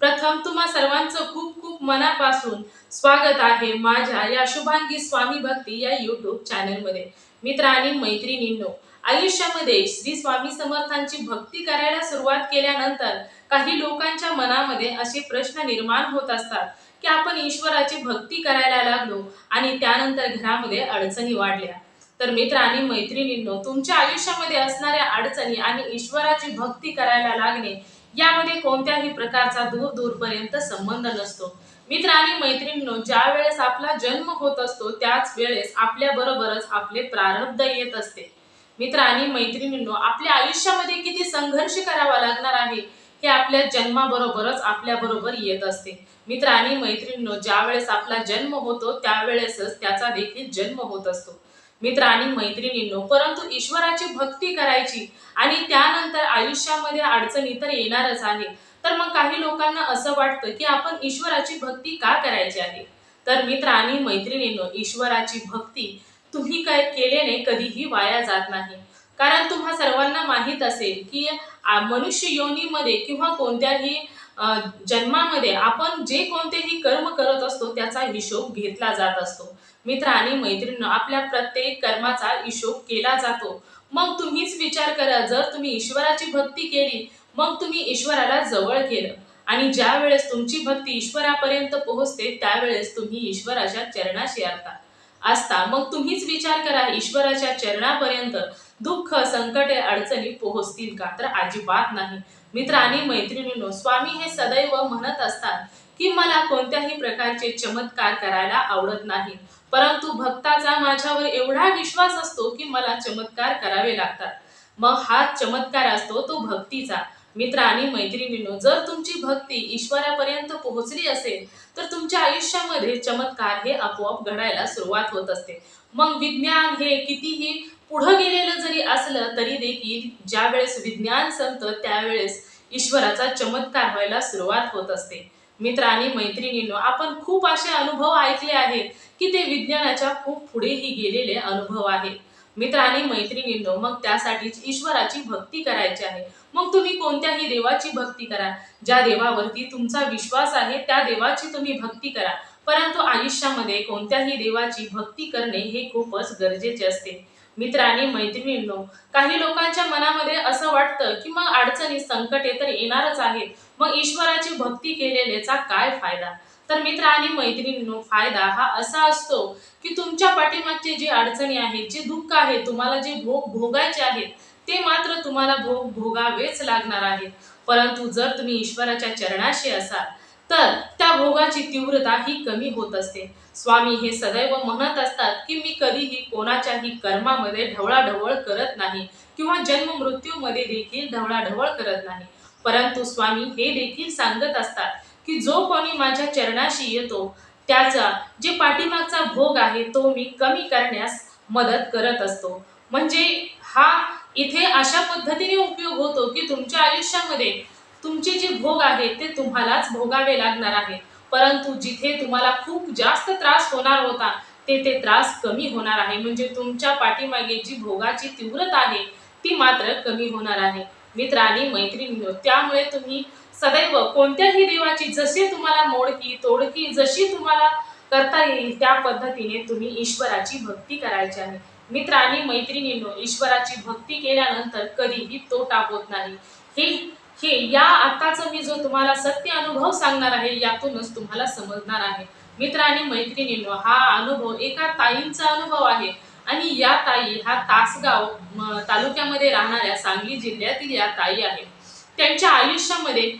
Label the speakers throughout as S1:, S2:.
S1: प्रथम तुम्हा सर्वांचं खूप खूप मनापासून स्वागत आहे माझ्या या शुभांगी स्वामी भक्ती या युट्यूब चॅनलमध्ये मित्र आणि मैत्रिणींनो आयुष्यामध्ये श्री स्वामी समर्थांची भक्ती करायला सुरुवात केल्यानंतर काही लोकांच्या मनामध्ये असे प्रश्न निर्माण होत असतात की आपण ईश्वराची भक्ती करायला लागलो आणि त्यानंतर घरामध्ये अडचणी वाढल्या. तर मित्र आणि मैत्रिणींनो तुमच्या आयुष्यामध्ये असणाऱ्या अडचणी आणि ईश्वराची भक्ती करायला लागणे यामध्ये कोणत्याही प्रकारचा दूर दूरपर्यंत संबंध नसतो. मित्र आणि मैत्रिणींनो ज्या वेळेस आपला जन्म होत असतो त्याच वेळेस आपल्या बरोबरच आपले प्रारब्ध येत असते. मित्र आणि मैत्रिणींनो आपल्या आयुष्यामध्ये किती संघर्ष करावा लागणार आहे हे आपल्या जन्माबरोबरच आपल्या बरोबर येत असते. मित्र आणि मैत्रिणींनो ज्या वेळेस आपला जन्म होतो त्यावेळेसच त्याचा देखील जन्म होत असतो. मित्र आणि मैत्रिणींनो परंतु ईश्वराची भक्ती करायची आणि त्यानंतर आयुष्यामध्ये अडचणी तर येणारच आहे तर मग काही लोकांना असं वाटतं की आपण ईश्वराची भक्ती का करायची आहे? तर मित्र आणि मैत्रिणींनो ईश्वराची भक्ती तुम्ही काय केल्याने कधीही वाया जात नाही. कारण तुम्हा सर्वांना माहीत असेल की मनुष्य योनीमध्ये किंवा कोणत्याही जन्मामध्ये आपण जे कोणतेही कर्म करत असतो त्याचा हिशोब घेतला जात असतो. मित्र आणि मैत्रिणी आपल्या प्रत्येक कर्माचा हिशोब केला जातो. मग तुम्हीच विचार करा जर तुम्ही ईश्वराची भक्ती केली मग तुम्ही ईश्वराला जवळ केलं. आणि ज्या वेळेस तुमची भक्ती ईश्वरापर्यंत पोहोचते त्यावेळेस तुम्ही ईश्वराच्या चरणाशी असता असता मग तुम्हीच विचार करा ईश्वराच्या चरणापर्यंत दुःख संकटे अडचणी पोहोचतील का? तर अजिबात नाही. मित्र आणि मैत्रिणींनो स्वामी हे सदैव म्हणत असतात की मला कोणत्याही प्रकारचे चमत्कार करायला आवडत नाही. परंतु भक्ताचा माझ्यावर एवढा विश्वास असतो की मला चमत्कार करावे लागतात. मग हा चमत्कार असतो तो भक्तीचा. मित्र आणि मैत्रिणींनो जर तुमची भक्ती ईश्वरापर्यंत पोहोचली असेल तर तुमच्या आयुष्यामध्ये चमत्कार हे आपोआप घडायला सुरुवात होत असते. मग विज्ञान हे कितीही पुढं गेलेलं जरी असलं तरी देखील ज्यावेळेस विज्ञान संपतं त्यावेळेस ईश्वराचा चमत्कार व्हायला सुरुवात होत असते. मित्र आणि मैत्रिणींनो आपण खूप असे अनुभव ऐकले आहेत की ते विज्ञानाच्या खूप पुढेही गेलेले अनुभव आहेत. मित्र आणि मैत्रिणींनो मग त्यासाठीच ईश्वराची भक्ती करायची आहे. मग तुम्ही कोणत्याही देवाची भक्ती करा. ज्या देवावरती तुमचा विश्वास आहे त्या देवाची तुम्ही भक्ती करा. परंतु आयुष्यामध्ये कोणत्याही देवाची भक्ती करणे हे खूपच गरजेचे असते. मित्र आणि मैत्रिणींनो काही लोकांच्या मनामध्ये असं वाटतं की मग अडचणी संकटे तर येणारच आहेत. मग ईश्वराची भक्ती केलेल्याचा काय फायदा? तर मित्र आणि मैत्रिणींनो फायदा हा असा असतो की तुमच्या पाठीमागचे जे अडचणी आहेत जे दुःख आहे तुम्हाला जे भोग भोगायचे आहेत ते मात्र तुम्हाला भोग भोगावेच लागणार आहेत. परंतु जर तुम्ही ईश्वराच्या चरणाशी असाल तर त्या भोगाची तीव्रता ही कमी होत असते. स्वामी हे सदैव म्हणत असतात की मी कधीही कोणाच्याही कर्मामध्ये ढवळाढवळ करत नाही किंवा जन्म मृत्यूमध्ये देखील ढवळाढवळ करत नाही. परंतु स्वामी हे देखील सांगत असतात की जो कोणी माझ्या चरणाशी येतो त्याचा जे पाठीमागचा भोग आहे तो मी कमी करण्यास मदत करत असतो. म्हणजे हा इथे अशा पद्धतीने उपयोग होतो की तुमच्या आयुष्यामध्ये तुमचे जे भोग आहेत ते तुम्हालाच भोगावे लागणार आहे परंतु जिथे तुम्हाला खूप जास्त त्रास होणार होता तेथे ते त्रास कमी होणार आहे. म्हणजे तुमच्या पाठीमागे जी भोगाची तीव्रता आहे ती मात्र कमी होणार आहे. मित्र आणि मैत्रिणींनो त्यामुळे तुम्ही सदैव कोणत्याही देवाची जशी तुम्हाला मोडकी तोडकी जशी तुम्हाला करता येईल त्या पद्धतीने तुम्ही ईश्वराची भक्ती करायची आहे. मित्र आणि मैत्रिणींनो ईश्वराची भक्ती केल्यानंतर कधीही तोटा होत नाही. हे हे या आताच मी जो तुम्हाला सत्य अनुभव सांगणार आहे यातूनच तुम्हाला समजणार आहे. मित्र आणि मैत्रिणींनो हा अनुभव एका ताईंचा अनुभव आहे. आणि या ताई हा तासगाव तालुक्यामध्ये राहणाऱ्या सांगली जिल्ह्यातील या ताई आहे. त्यांच्या आयुष्यामध्ये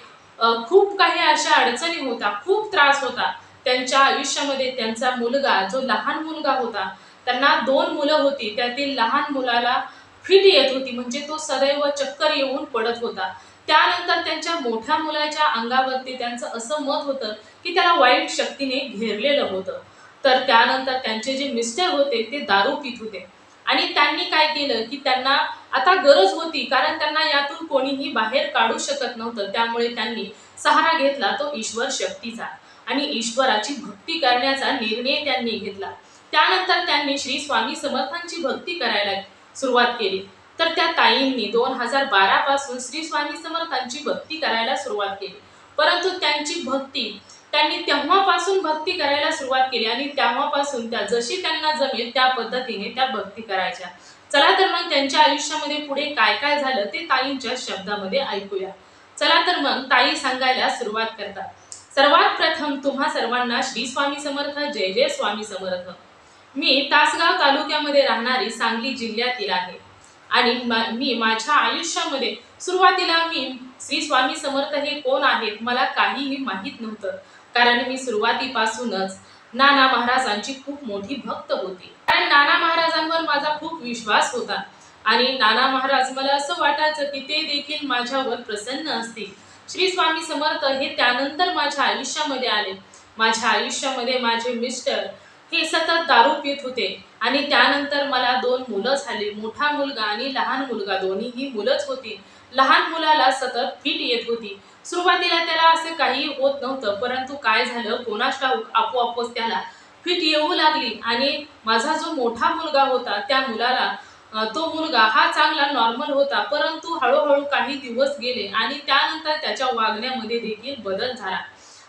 S1: खूप काही अशा अडचणी होता खूप त्रास होता. त्यांच्या आयुष्यामध्ये त्यांचा मुलगा जो लहान मुलगा होता त्यांना दोन मुलं होती. त्यातील लहान मुलाला फिट येत होती म्हणजे तो सदैव चक्कर येऊन पडत होता. त्यानंतर त्यांच्या मोठ्या मुलाच्या अंगावरती त्यांचं असं मत होतं की त्याला वाईट शक्तीने घेरलेलं होतं. तर त्यानंतर त्यांचे जे मिस्टर होते ते दारू पित होते. आणि त्यांनी काय केलं की त्यांना आता गरज होती कारण त्यांना यातून कोणीही बाहेर काढू शकत नव्हतं. त्यामुळे त्यांनी सहारा घेतला तो ईश्वर शक्तीचा. आणि ईश्वराची भक्ती करण्याचा निर्णय त्यांनी घेतला. त्यानंतर त्यांनी श्री स्वामी समर्थांची भक्ती करायला सुरुवात केली. तर त्या ताईंनी दोन हजार बारा पासून श्री स्वामी समर्थांची भक्ती करायला सुरुवात केली. परंतु त्यांची भक्ती त्यांनी तेव्हापासून भक्ती करायला सुरुवात केली आणि तेव्हापासून त्या जशी त्यांना जमेल त्या पद्धतीने त्या भक्ती करायच्या. चला तर मग त्यांच्या आयुष्यामध्ये पुढे काय काय झालं ते ताईंच्या शब्दामध्ये ऐकूया. चला तर मग ताई सांगायला सुरुवात करतात. सर्वात प्रथम तुम्हा सर्वांना श्री स्वामी समर्थ जय जय स्वामी समर्थ. मी तासगाव तालुक्यामध्ये राहणारी सांगली जिल्ह्यातील आहे. आणि मी माझ्या आयुष्यामध्ये सुरुवातीला मी श्री स्वामी समर्थ हे कोण आहेत मला काहीही माहीत नव्हतं. कारण मी सुरुवातीपासूनच नाना महाराजांची खूप मोठी भक्त होती. कारण नाना महाराजांवर माझा खूप विश्वास होता. आणि नाना महाराज मला असं वाटायचं की ते देखील माझ्यावर प्रसन्न असतील. श्री स्वामी समर्थ हे त्यानंतर माझ्या आयुष्यामध्ये आले. माझ्या आयुष्यामध्ये माझे मिस्टर हे सतत दारू पित होते. आणि त्यानंतर मला दोन मुलं झाली. मोठा मुलगा आणि लहान मुलगा. दोन्हीही मुलंच होती. लहान मुलाला सतत फिट येत होती. सुरुवातीला त्याला असं काही होत नव्हतं परंतु काय झालं? कोणास ठाऊक आपोआपच त्याला फिट येऊ लागली. आणि माझा जो मोठा मुलगा होता त्या मुलाला तो मुलगा हा चांगला नॉर्मल होता परंतु हळूहळू काही दिवस गेले आणि त्यानंतर त्याच्या वागण्यामध्ये देखील बदल झाला.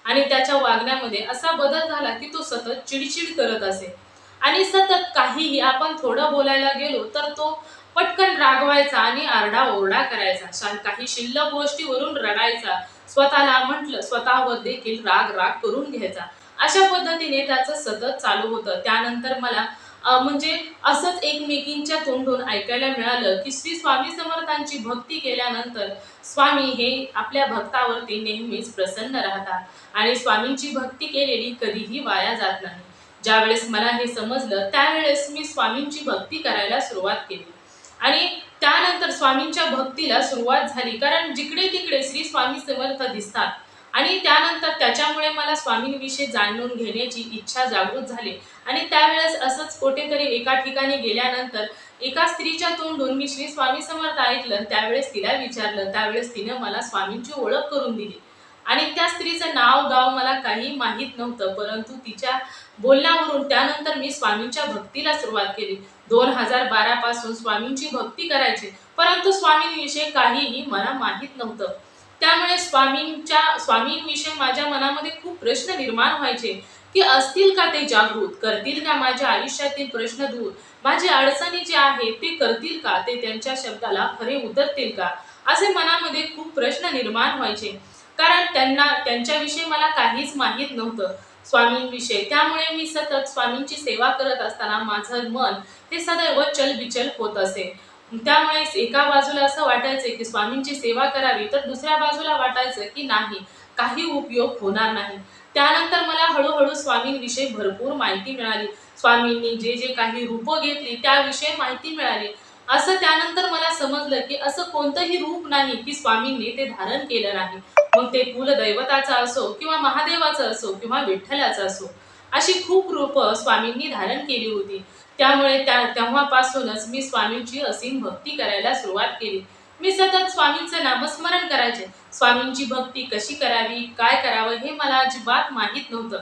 S1: आणि त्याच्या वागण्यामध्ये असा बदल झाला की तो सतत चिडचिड करत असे. आणि सतत काहीही आपण थोडं बोलायला गेलो तर तो पटकन रागवायचा आणि आरडा ओरडा करायचा. काही शिल्लक गोष्टीवरून रडायचा. स्वतःला म्हटलं स्वतःवर देखील राग राग करून घ्यायचा. अशा पद्धतीने त्याचं सतत चालू होतं. त्यानंतर मला म्हणजे असंच एकमेकींच्या तोंडून ऐकायला मिळालं की श्री स्वामी समर्थांची भक्ती केल्यानंतर स्वामी हे आपल्या भक्तावरती नेहमीच प्रसन्न राहतात. आणि स्वामींची भक्ती केलेली कधीही वाया जात नाही. ज्यावेळेस मला हे समजलं त्यावेळेस मी स्वामींची भक्ती करायला सुरुवात केली. आणि त्यानंतर स्वामींच्या भक्तीला सुरुवात झाली कारण जिकडे तिकडे श्री स्वामी समर्थ दिसतात. आणि त्यानंतर त्याच्यामुळे मला स्वामींविषयी जाणून घेण्याची इच्छा जागृत झाली. आणि त्यावेळेस असंच कुठेतरी एका ठिकाणी गेल्यानंतर एका स्त्रीच्या तोंडून मी श्री स्वामी समर्थ ऐकलं त्यावेळेस तिला विचारलं त्यावेळेस तिने मला स्वामींची ओळख करून दिली. आणि त्या स्त्रीचं नाव गाव मला काही माहीत नव्हतं परंतु तिच्या बोलण्यावरून त्यानंतर मी स्वामींच्या भक्तीला सुरुवात केली. दोन हजार बारा पासून स्वामींची भक्ती करायची परंतु स्वामींविषयी काहीही मला माहीत नव्हतं. त्यामुळे स्वामींच्या स्वामींविषयी माझ्या मनामध्ये खूप प्रश्न निर्माण व्हायचे की असतील का ते जागृत? करतील का माझ्या आयुष्यातील प्रश्न दूर? माझे अडचणी जे आहेत ते करतील का? ते त्यांच्या शब्दाला खरे उतरतील का? असे मनामध्ये खूप प्रश्न निर्माण व्हायचे. कारण त्यांना त्यांच्याविषयी मला काहीच माहीत नव्हतं स्वामींविषयी. त्यामुळे मी सतत स्वामींची सेवा करत असताना माझं मन ते सदैव चलबिचल होत असे. त्यामुळे एका बाजूला असं वाटायचं की स्वामींची सेवा करावी तर दुसऱ्या बाजूला वाटायचं की नाही काही उपयोग होणार नाही. त्यानंतर मला हळूहळू स्वामींविषयी भरपूर माहिती मिळाली. स्वामींनी जे जे काही रूपं घेतली त्याविषयी माहिती मिळाली. असं त्यानंतर मला समजलं की असं कोणतंही रूप नाही की स्वामींनी ते धारण केलं नाही. मग ते कुलदैवताचं असो किंवा महादेवाचं असो किंवा विठ्ठलाचं असो अशी खूप रूपं स्वामींनी धारण केली होती. त्यामुळे त्या तेव्हापासूनच मी स्वामींची असीम भक्ती करायला सुरुवात केली. मी सतत स्वामींचं नामस्मरण करायचे. स्वामींची भक्ती कशी करावी काय करावं हे मला अजिबात माहीत नव्हतं.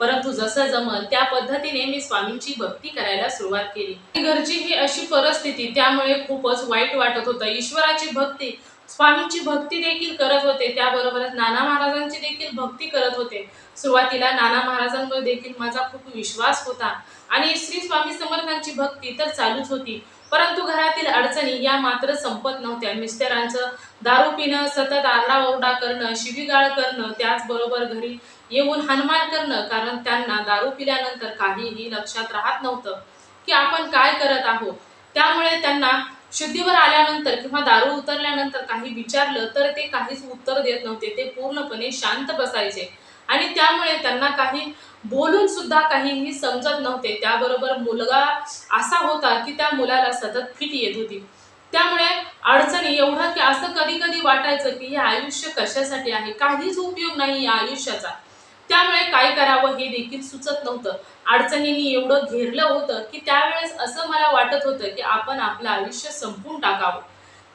S1: परंतु जसं जमल त्या पद्धतीने मी स्वामींची भक्ती करायला सुरुवात केली. घरची ही अशी परिस्थिती त्यामुळे खूपच वाईट वाटत होतं. ईश्वराची भक्ती स्वामींची भक्ती देखील करत होते. त्याबरोबरच नाना महाराजांची देखील भक्ती करत होते. सुरुवातीला नाना महाराजांवर देखील माझा खूप विश्वास होता आणि श्री स्वामी समर्थांची भक्ती तर चालूच होती. परंतु घरातील अडचणी या मात्र संपत नव्हत्या. मिस्टरांचं दारू पिणं सतत आरडाओरडा करणं शिवीगाळ करणं त्याचबरोबर घरी येऊन हनुमान करणं कारण त्यांना दारू पिल्यानंतर काहीही लक्षात राहत नव्हतं की आपण काय करत आहोत. त्यामुळे त्यांना शुद्धीवर आल्यानंतर किंवा दारू उतरल्यानंतर काही विचारलं तर ते काहीच उत्तर देत नव्हते. ते पूर्णपणे शांत बसायचे. आणि त्यामुळे त्यांना काही बोलून सुद्धा काहीही समजत नव्हते. त्याबरोबर मुलगा असा होता की त्या मुलाला सतत फिट येत होती. त्यामुळे अडचणी एवढं की असं कधी कधी वाटायचं की हे आयुष्य कशासाठी आहे? काहीच उपयोग नाही या आयुष्याचा. त्यामुळे काय करावं हे देखील सुचत नव्हतं. अडचणींनी एवढं घेरलं होतं की त्यावेळेस असं मला वाटत होतं की आपण आपलं आयुष्य संपून टाकावं.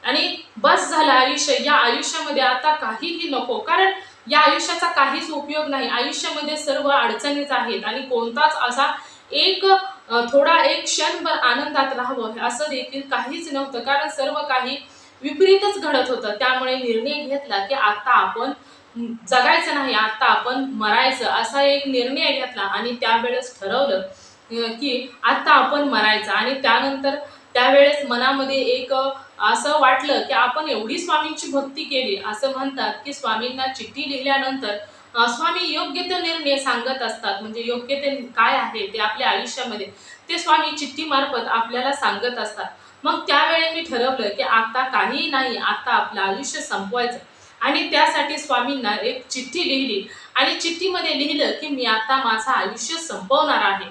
S1: आणि बस झालं आयुष्य. या आयुष्यामध्ये आता काहीही नको. कारण या आयुष्याचा काहीच उपयोग नाही. आयुष्यामध्ये सर्व अडचणीच आहेत आणि कोणताच असा एक थोडा एक क्षणभर आनंदात राहावं असं देखील काहीच नव्हतं. कारण सर्व काही विपरीतच घडत होतं. त्यामुळे निर्णय घेतला की आता आपण जगायचं नाही आता आपण मरायचं असा एक निर्णय घेतला आणि त्यावेळेस ठरवलं की आता आपण मरायचं आणि त्यानंतर त्यावेळेस मनामध्ये एक असं वाटलं की आपण एवढी स्वामींची भक्ती केली असं म्हणतात की स्वामींना चिठ्ठी लिहिल्यानंतर स्वामी योग्य ते निर्णय सांगत असतात. म्हणजे योग्य ते काय आहे ते आपल्या आयुष्यामध्ये ते स्वामी चिठ्ठी मार्फत आपल्याला सांगत असतात. मग त्यावेळी मी ठरवलं की आता काही नाही आता आपलं आयुष्य संपवायचं. आणि त्यासाठी स्वामींना एक चिठ्ठी लिहिली. आणि चिठ्ठीमध्ये लिहिलं की मी आता माझं आयुष्य संपवणार आहे.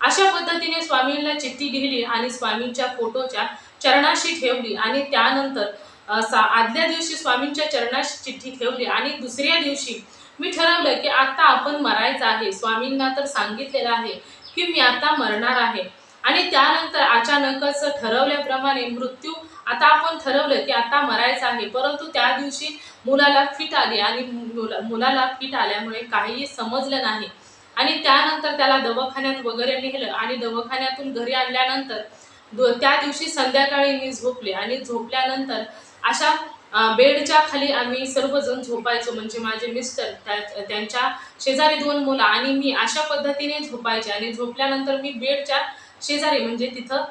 S1: अशा पद्धतीने स्वामींना चिठ्ठी लिहिली आणि स्वामींच्या फोटोच्या चरणाशी ठेवली. आणि त्यानंतर सा आदल्या दिवशी स्वामींच्या चरणाशी चिठ्ठी ठेवली. आणि दुसऱ्या दिवशी मी ठरवलं की आता आपण मरायचं आहे. स्वामींना तर सांगितलेलं आहे की मी आता मरणार आहे. आणि त्यानंतर अचानकच ठरवल्याप्रमाणे मृत्यू आता आपण ठरवलं की आता मरायचं आहे. परंतु त्या दिवशी मुलाला फिट आली आणि मुला मुलाला फिट आल्यामुळे काहीही समजलं नाही. आणि त्यानंतर त्याला दवाखान्यात वगैरे नेलं आणि दवाखान्यातून घरी आणल्यानंतर त्या दिवशी संध्याकाळी मी झोपले आणि झोपल्यानंतर अशा बेडच्या खाली आम्ही सर्वजण झोपायचो. म्हणजे माझे मिस्टर त्या- त्यांच्या शेजारी दोन मुलं आणि मी अशा पद्धतीने झोपायचे आणि झोपल्यानंतर मी बेडच्या शेजारी म्हणजे तिथं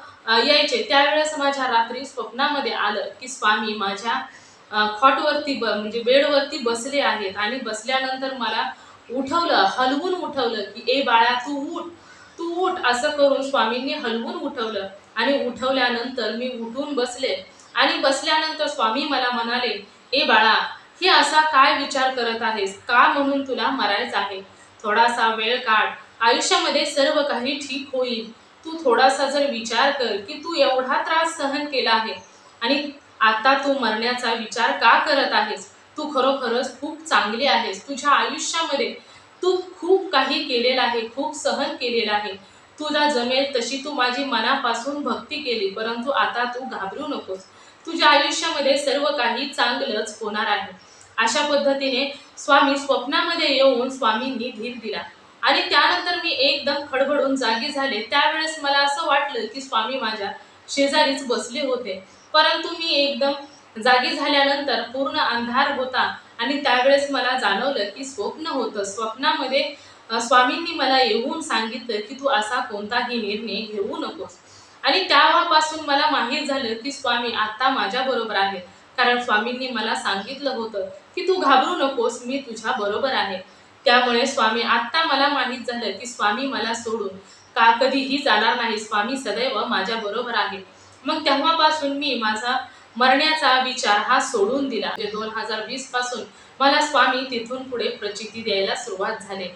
S1: यायचे. त्यावेळेस माझ्या रात्री स्वप्नामध्ये आलं की स्वामी माझ्या खॉटवरती ब म्हणजे बेडवरती बसले आहेत. आणि बसल्यानंतर मला उठवलं हलवून उठवलं की ए बाळा तू उठ तू उठ असं करून स्वामींनी हलवून उठवलं. आणि उठवल्यानंतर मी उठून बसले. आणि बसल्यानंतर स्वामी मला म्हणाले ए बाळा हे असा काय विचार करत आहेस? का म्हणून तुला मरायचं आहे? थोडासा वेळ काढ. आयुष्यामध्ये सर्व काही ठीक होईल. तू थोडासा जर विचार कर की तू एवढा त्रास सहन केला आहे आणि आता तू मरण्याचा विचार का करत आहेस? तू खरोखरच खूप चांगली आहेस. तुझ्या आयुष्यामध्ये तू खूप काही केलेलं आहे खूप सहन केलेलं आहे. तुला जमेल तशी तू माझी मनापासून भक्ती केली परंतु आता तू घाबरू नकोस. तुझ्या आयुष्यामध्ये सर्व काही चांगलंच होणार आहे. अशा पद्धतीने स्वामी स्वप्नामध्ये येऊन स्वामींनी धीर दिला. आणि त्यानंतर मी एकदम खडबडून जागी झाले. त्यावेळेस मला असं वाटलं की स्वामी माझ्या शेजारीच बसले होते. परंतु मी एकदम जागी झाल्यानंतर पूर्ण अंधार होता आणि त्यावेळेस मला जाणवलं की स्वप्न होतं. स्वप्नामध्ये स्वामींनी मला येऊन सांगितलं की तू असा कोणताही निर्णय घेऊ नकोस. आणि तेव्हापासून मला माहीत झालं की स्वामी आता माझ्याबरोबर आहे कारण स्वामींनी मला सांगितलं होतं की तू घाबरू नकोस मी तुझ्या बरोबर आहे. त्यामुळे स्वामी आत्ता मला माहीत झालं की स्वामी मला सोडून का कधीही जाणार नाही. स्वामी सदैव माझ्या बरोबर आहे. मग तेव्हापासून मी माझा मरण्याचा विचार हा सोडून दिला. म्हणजे दोन हजार वीसपासून मला स्वामी तिथून पुढे प्रचिती द्यायला सुरुवात झाली.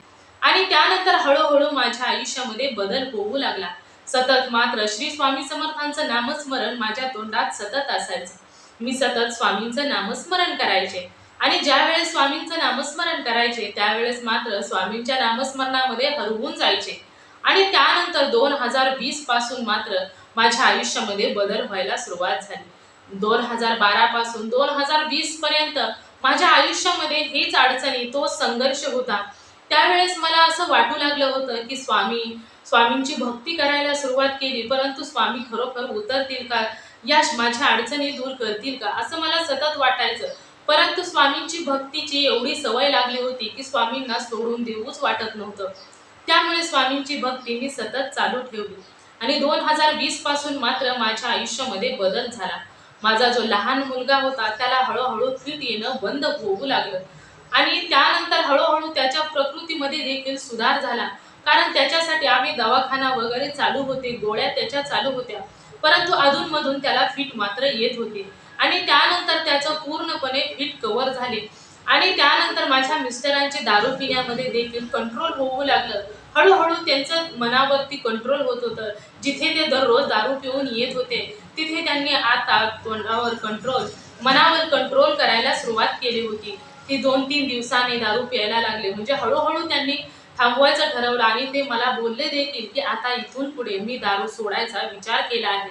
S1: आणि त्यानंतर हळूहळू माझ्या आयुष्यामध्ये बदल होऊ लागला. सतत मात्र श्री स्वामी समर्थांचं नामस्मरण माझ्या तोंडात सतत असायचं. मी सतत स्वामींचं नामस्मरण करायचे. आणि ज्या वेळेस स्वामींचं नामस्मरण करायचे त्यावेळेस मात्र स्वामींच्या नामस्मरणामध्ये हरवून जायचे. आणि त्यानंतर दोन हजार वीसपासून मात्र माझ्या आयुष्यामध्ये बदल व्हायला सुरुवात झाली. दोन हजार बारा पासून दोन हजार वीस पर्यंत माझ्या आयुष्यामध्ये हेच अडचणी तो संघर्ष होता. त्यावेळेस मला असं वाटू लागलं होतं की स्वामी स्वामींची भक्ती करायला सुरुवात केली परंतु स्वामी खरोखर उतरतील का? या माझ्या अडचणी दूर करतील का? असं मला सतत वाटायचं. परंतु स्वामींची भक्तीची एवढी सवय लागली होती की स्वामींना सोडून देऊच वाटत नव्हतं. त्यामुळे स्वामींची भक्ती मी सतत चालू ठेवली. आणि दोन हजार वीसपासून मात्र माझ्या आयुष्यामध्ये बदल झाला. माझा जो लहान मुलगा होता त्याला हळूहळू फिट येणं बंद होऊ लागलं. आणि त्यानंतर हळूहळू त्याच्या प्रकृतीमध्ये देखील सुधार झाला. कारण त्याच्यासाठी आम्ही दवाखाना वगैरे चालू होते गोळ्या त्याच्या चालू होत्या. परंतु अधूनमधून त्याला फिट मात्र येत होते. आणि त्यानंतर त्याचं पूर्णपणे फिट कव्हर झाले. आणि त्यानंतर माझ्या मिस्टरांचे दारू पिण्यामध्ये देखील कंट्रोल होऊ लागलं. हळूहळू त्यांचं मनावरती कंट्रोल होत होतं. जिथे ते दररोज दारू पिऊन येत होते तिथे त्यांनी आता तोंडावर कंट्रोल मनावर कंट्रोल करायला सुरुवात केली होती. ती दोन तीन दिवसांनी दारू प्यायला लागले. म्हणजे हळूहळू त्यांनी थांबवायचं ठरवलं आणि ते मला बोलले देखील की आता इथून पुढे मी दारू सोडायचा विचार केला आहे.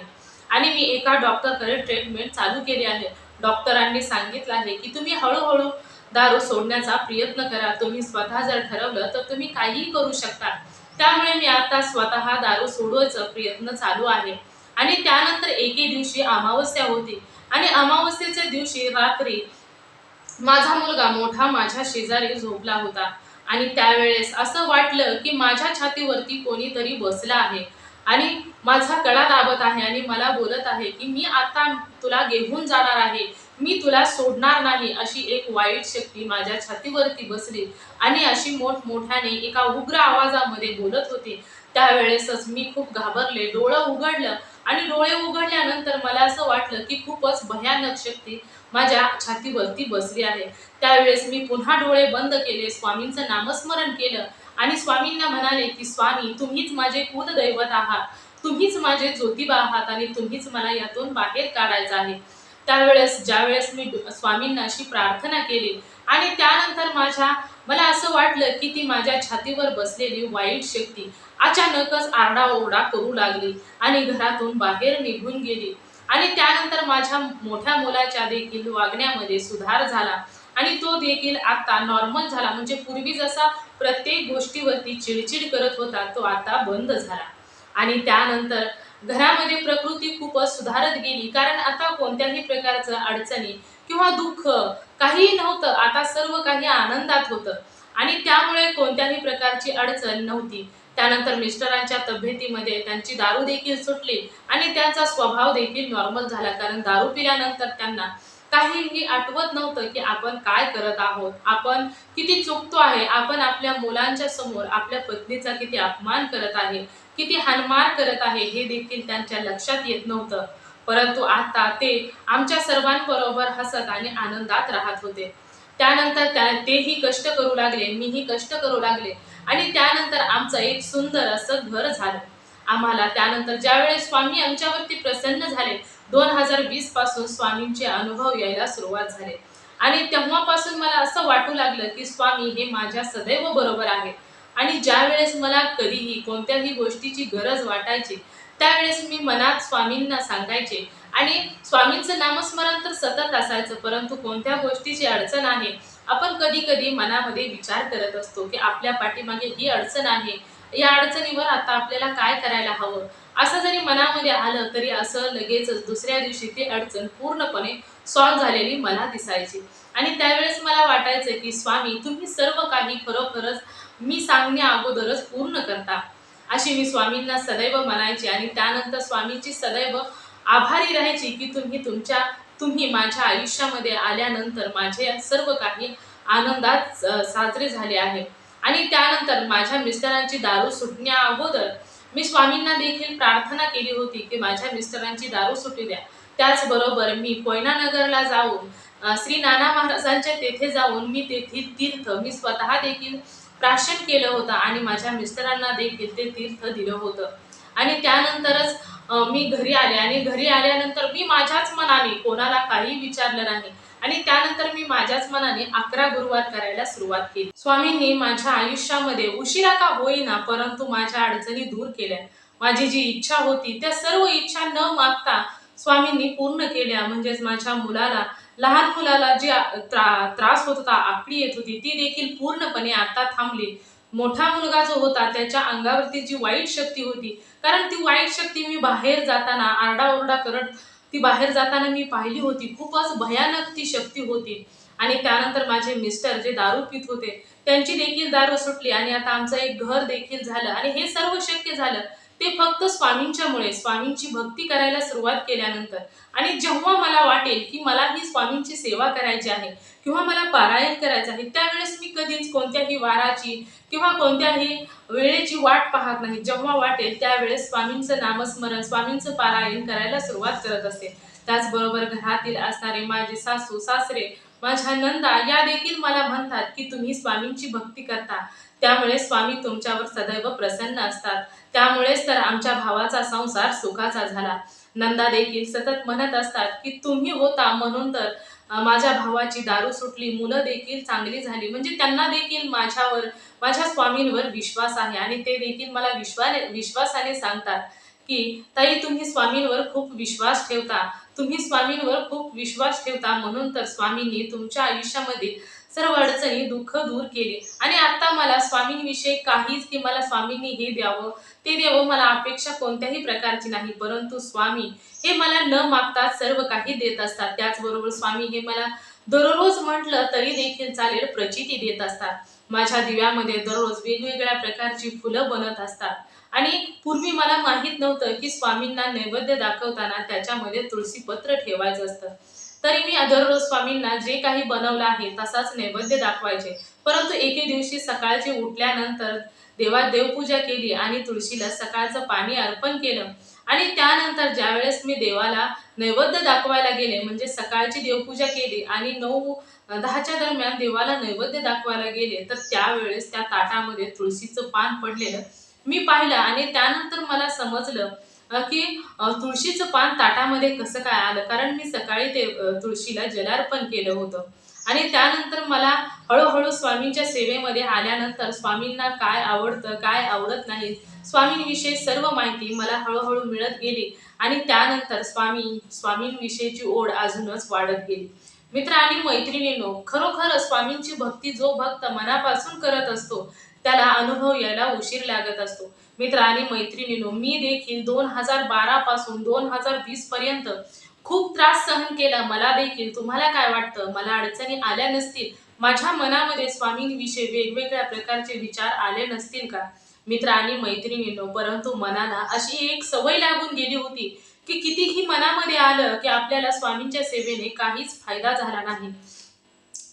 S1: आणि मी एका डॉक्टरकडे ट्रीटमेंट चालू केली आहे. डॉक्टरांनी सांगितलं आहे की तुम्ही हळूहळू दारू सोडण्याचा प्रयत्न करा. तुम्ही स्वतः जर ठरवलं तर तुम्ही काहीही करू शकता. त्यामुळे मी आता स्वतः दारू सोडवायचा प्रयत्न चालू आहे. आणि त्यानंतर एके दिवशी अमावस्या होती. आणि अमावस्येच्या दिवशी रात्री माझा मुलगा मोठा माझ्या शेजारी झोपला होता. आणि त्यावेळेस असं वाटलं की माझ्या छातीवरती कोणीतरी बसला आहे. आणि माझा गळा दाबत आहे आणि मला बोलत आहे की मी आता तुला घेऊन जाणार आहे. मी तुला सोडणार नाही अशी एक वाईट शक्ती माझ्या छातीवरती बसली आणि अशी मोठमोठ्याने एका उग्र आवाजामध्ये बोलत होती. त्यावेळेसच मी खूप घाबरले डोळं उघडलं आणि डोळे उघडल्यानंतर मला असं वाटलं की खूपच भयानक शक्ती माझ्या छातीवरती बसली आहे. त्यावेळेस मी पुन्हा डोळे बंद केले स्वामींचं नामस्मरण केलं आणि स्वामींना म्हणाले की स्वामी तुम्हीच माझे कुलदैवत आहात. तुम्हीच माझे ज्योतिबा आहात आणि तुम्हीच मला यातून बाहेर काढायचं आहे. त्यावेळेस ज्यावेळेस मी स्वामींना अशी प्रार्थना केली आणि त्यानंतर माझ्या मला असं वाटलं की ती माझ्या छातीवर बसलेली वाईट शक्ती अचानकच आरडाओरडा करू लागली आणि घरातून बाहेर निघून गेली. आणि त्यानंतर माझ्या मोठ्या मुलाच्या देखील वागण्यामध्ये सुधार झाला आणि तो देखील आता नॉर्मल झाला. म्हणजे पूर्वी जसा प्रत्येक गोष्टीवरती चिडचिड करत होता तो आता बंद झाला. आणि त्यानंतर घरामध्ये प्रकृती खूपच सुधारत गेली. कारण आता कोणत्याही प्रकारचं अडचणी किंवा दुःख काहीही नव्हतं. आता सर्व काही आनंदात होतं. आणि त्यामुळे कोणत्याही प्रकारची अडचण नव्हती. त्यानंतर मिस्टरांच्या तब्येतीमध्ये त्यांची दारू देखील सुटली आणि त्यांचा स्वभाव देखील नॉर्मल झाला. कारण दारू पिल्यानंतर त्यांना काहीही आठवत नव्हतं की आपण काय करत आहोत. आपण किती चुकतो आहे. आपण आपल्या मुलांच्या समोर आपल्या पत्नीचा किती अपमान करत आहे किती हानमार करत आहे हे देखील त्यांच्या लक्षात येत नव्हतं. परंतु आता ते आमच्या सर्वांबरोबर हसत आणि आनंदात राहत होते. त्यानंतर त्या तेही कष्ट करू लागले मीही कष्ट करू लागले आणि त्यानंतर आमचं एक सुंदर असं घर झालं. आम्हाला त्यानंतर ज्यावेळेस स्वामी आमच्यावरती प्रसन्न झाले दोन हजार वीसपासून स्वामींचे अनुभव यायला सुरुवात झाले. आणि तेव्हापासून मला असं वाटू लागलं की स्वामी हे माझ्या सदैव बरोबर आहे आणि ज्या वेळेस मला कधीही कोणत्याही गोष्टीची गरज वाटायची त्यावेळेस मी मनात स्वामींना सांगायचे. आणि स्वामींचं नामस्मरण तर सतत असायचं परंतु कोणत्या गोष्टीची अडचण आहे आपण कधी कधी मनामध्ये विचार करत असतो की आपल्या पाठीमागे ही अडचण आहे. या अडचणीवर आता आपल्याला काय करायला हवं? असं जरी मनामध्ये आलं तरी असं लगेचच दुसऱ्या दिवशी ती अडचण पूर्णपणे सॉल्व्ह झालेली मला दिसायची. आणि त्यावेळेस मला वाटायचं की स्वामी तुम्ही सर्व काही खरोखरच मी सांगण्या अगोदरच पूर्ण करता. अशी मी स्वामींना सदैव म्हणायची आणि त्यानंतर स्वामींची सदैव आभारी राहायची की तुम्ही तुमच्या तुम्ही माझ्या आयुष्यामध्ये आल्यानंतर माझे सर्व काही आनंदात साजरे झाले आहे. आणि त्यानंतर माझ्या मिस्टरांची दारू सुटण्या अगोदर मी स्वामींना देखील प्रार्थना केली होती की माझ्या मिस्टरांची दारू सुटू द्या. त्याचबरोबर मी कोयनानगरला जाऊन श्री नाना महाराजांच्या तेथे जाऊन मी तेथील तीर्थ मी स्वतः देखील प्राशन केलं होतं आणि माझ्या मिस्टरांना देखील ते तीर्थ दिलं होतं. आणि त्यानंतरच मी घरी आले आणि घरी आल्यानंतर मी माझ्याच मनाने कोणाला काही विचारलं नाही. आणि त्यानंतर मी माझ्याच मनाने अकरा गुरुवार करायला सुरुवात केली. स्वामींनी माझ्या आयुष्यामध्ये उशिरा का होईना परंतु माझ्या अडचणी दूर केल्या. माझी जी इच्छा होती त्या सर्व इच्छा न मागता स्वामींनी पूर्ण केल्या. म्हणजेच माझ्या मुलाला लहान मुलाला जी त्रा त्रास होत होता आकडी येत होती ती देखील पूर्णपणे आता थांबली. मोठा मुलगा जो होता त्याच्या अंगावरती जी वाईट शक्ती होती कारण ती वाईट शक्ती मी बाहेर जाताना आरडाओरडा करत ती बाहेर जाताना मी पाहिली होती. खूपच भयानक ती शक्ती होती. आणि त्यानंतर माझे मिस्टर जे दारू पित होते त्यांची देखील दारू सुटली आणि आता आमचं एक घर देखील झालं. आणि हे सर्व शक्य झालं. ते फक्त स्वामींच्यामुळे स्वामींची भक्ती करायला सुरुवात केल्यानंतर. आणि जेव्हा मला वाटेल की मला ही स्वामींची सेवा करायची आहे किंवा मला पारायण करायचं आहे त्यावेळेस मी कधीच कोणत्याही वाराची किंवा कोणत्याही वेळेची वाट पाहत नाही. जेव्हा वाटेल त्यावेळेस स्वामींचं नामस्मरण स्वामींचं पारायण करायला सुरुवात करत असते. त्याचबरोबर घरातील असणारे माझे सासू सासरे माझ्या नंदा या देखील मला म्हणतात की तुम्ही स्वामींची भक्ती करता. त्यामुळे स्वामी तुमच्यावर सदैव प्रसन्न असतात. त्यामुळेच तर आमच्या भावाचा संसार सुखाचा झाला. नंदा देखील सतत म्हणत असतात की तुम्ही होता म्हणून तर माझ्या भावाची दारू सुटली मुलं देखील चांगली झाली. म्हणजे त्यांना देखील माझ्यावर माझ्या स्वामींवर विश्वास आहे आणि ते देखील मला विश्वाने विश्वासाने सांगतात की ताई तुम्ही स्वामींवर खूप विश्वास ठेवता. तुम्ही स्वामींवर खूप विश्वास ठेवता म्हणून तर स्वामींनी तुमच्या आयुष्यामध्ये सर्व अडचणी दुःख दूर केले. आणि आता मला स्वामींविषयी काहीच की मला स्वामींनी हे द्यावं ते द्यावं मला अपेक्षा कोणत्याही प्रकारची नाही. परंतु स्वामी हे मला न मागता सर्व काही देत असतात. त्याचबरोबर स्वामी हे मला दररोज म्हटलं तरी देखील चालेल प्रचिती देत असतात. माझ्या दिव्यामध्ये दररोज वेगवेगळ्या प्रकारची फुलं बनत असतात. आणि पूर्वी मला माहीत नव्हतं की स्वामींना नैवेद्य दाखवताना त्याच्यामध्ये तुळशी पत्र ठेवायचं असतं. तरी मी दररोज स्वामींना जे काही बनवलं आहे तसाच नैवेद्य दाखवायचे. परंतु एके दिवशी सकाळचे उठल्यानंतर देवात देवपूजा केली आणि तुळशीला सकाळचं पाणी अर्पण केलं. आणि त्यानंतर ज्यावेळेस मी देवाला नैवेद्य दाखवायला गेले म्हणजे सकाळची देवपूजा केली आणि नऊ दहाच्या दरम्यान देवाला नैवेद्य दाखवायला गेले तर त्यावेळेस त्या ताटामध्ये तुळशीचं पान पडलेलं मी पाहिलं आणि त्यानंतर मला समजलं की तुळशीचं पान ताटामध्ये कसं काय आलं? कारण मी सकाळी ते तुळशीला जलार्पण केलं होतं. आणि त्यानंतर मला हळूहळू स्वामींच्या सेवेमध्ये आल्यानंतर स्वामींना काय आवडतं काय आवडत नाही स्वामींविषयी सर्व माहिती मला हळूहळू मिळत गेली. आणि त्यानंतर स्वामी स्वामींविषयीची ओढ अजूनच वाढत गेली. मित्र आणि मैत्रिणीनो खरोखर स्वामींची भक्ती जो भक्त मनापासून करत असतो त्याला अनुभव यायला उशीर लागत असतो. मित्र आणि मैत्रिणीनो मी देखील दोन हजार बारा पासून दोन हजार वीस पर्यंत खूप त्रास सहन केला. मला देखील तुम्हाला काय वाटतं? मला अडचणी आल्या नसतील? माझ्या मनामध्ये स्वामींविषयी वेगवेगळ्या प्रकारचे विचार आले नसतील का? मित्र आणि मैत्रिणींनो परंतु मनाला अशी एक सवय लागून गेली होती की कितीही मनामध्ये आलं की आपल्याला स्वामींच्या सेवेने काहीच फायदा झाला नाही.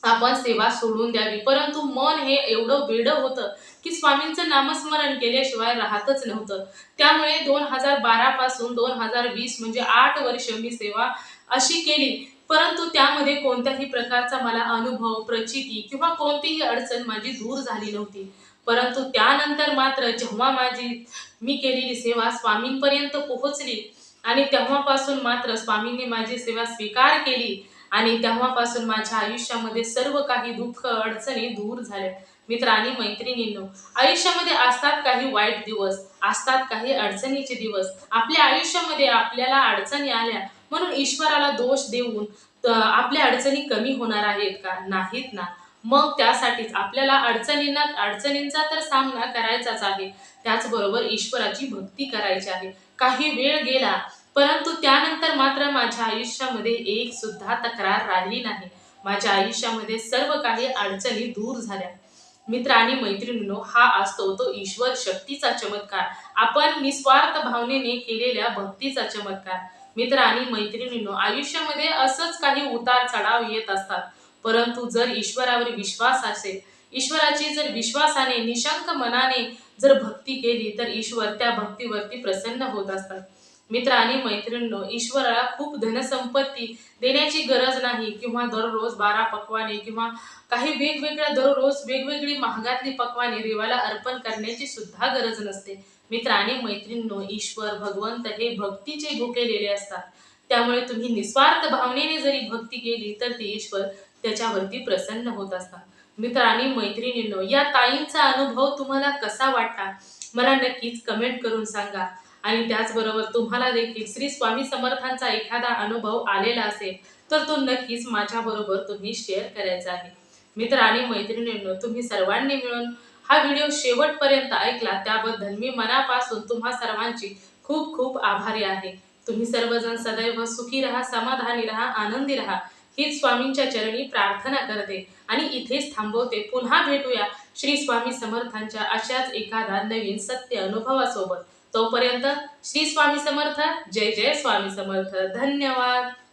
S1: आपण सेवा सोडून द्यावी. परंतु मन हे एवढं वेडं होतं की स्वामींचं नामस्मरण केल्याशिवाय राहतच नव्हतं. त्यामुळे दोन हजार बारा पासून दोन हजार वीस म्हणजे आठ वर्ष मी सेवा अशी केली. परंतु त्यामध्ये कोणत्याही प्रकारचा मला अनुभव प्रचिती किंवा कोणतीही अडचण माझी दूर झाली नव्हती. परंतु त्यानंतर मात्र जेव्हा माझी मी केलेली सेवा स्वामींपर्यंत पोहोचली आणि तेव्हापासून मात्र स्वामींनी माझी सेवा स्वीकार केली आणि तेव्हापासून माझ्या आयुष्यामध्ये सर्व काही दुःख अडचणी दूर झाल्या. मित्रांनी मैत्रिणींनो आयुष्यामध्ये असतात काही वाईट दिवस असतात काही अडचणीचे दिवस. आपल्या आयुष्यामध्ये आपल्याला अडचणी आल्या म्हणून ईश्वराला दोष देऊन आपल्या अडचणी कमी होणार आहेत का? नाहीत ना. मग त्यासाठीच आपल्याला अडचणींना अडचणींचा तर सामना करायचाच आहे. त्याचबरोबर ईश्वराची भक्ती करायची आहे. काही वेळ गेला परंतु त्यानंतर मात्र माझ्या आयुष्यामध्ये एक सुद्धा तक्रार राहिली नाही. माझ्या आयुष्यामध्ये सर्व काही अडचणी दूर झाल्या. मित्र आणि मैत्रिणींनो हा असतो तो ईश्वर शक्तीचा चमत्कार. आपण निस्वार्थ भावनेने केलेल्या भक्तीचा चमत्कार. मित्र आणि मैत्रिणींनो आयुष्यामध्ये असंच काही उतार चढाव येत असतात. परंतु जर ईश्वरावर विश्वास असेल ईश्वराची जर विश्वासाने निशंक मनाने जर भक्ती केली तर ईश्वर त्या भक्तीवरती प्रसन्न होत असतात. मित्र आणि मैत्रिणींनो ईश्वराला खूप धनसंपत्ती देण्याची गरज नाही किंवा दररोज बारा पक्वाने किंवा काही वेगवेगळ्या दररोज वेगवेगळी महागातली पक्वाने देवाला अर्पण करण्याची सुद्धा गरज नसते. मित्र आणि मैत्रिणींनो ईश्वर भगवंत हे भक्तीचे भुकेलेले असतात. त्यामुळे तुम्ही निस्वार्थ भावनेने जरी भक्ती केली तर ते ईश्वर त्याच्यावरती प्रसन्न होत असतात. मित्र आणि मैत्रिणींनो या ताईंचा अनुभव तुम्हाला कसा वाटला? मला नक्कीच कमेंट करून सांगा. आणि त्याचबरोबर तुम्हाला देखील श्री स्वामी समर्थांचा एखादा अनुभव आलेला असेल तर तो नक्कीच माझ्याबरोबर तुम्ही शेअर करायचा आहे. मित्र आणि मैत्रिणींनो तुम्ही सर्वांनी मिळून हा व्हिडिओ शेवटपर्यंत ऐकला त्याबद्दल मी मनापासून तुम्हा सर्वांची खूप खूप आभारी आहे. तुम्ही सर्वजण सदैव सुखी राहा समाधानी राहा आनंदी राहा. हीच स्वामींच्या चरणी प्रार्थना करते आणि इथेच थांबवते. पुन्हा भेटूया श्री स्वामी समर्थांच्या अशाच एखादा नवीन सत्य अनुभवासोबत. तोपर्यंत श्री स्वामी समर्थ जय जय स्वामी समर्थ. धन्यवाद.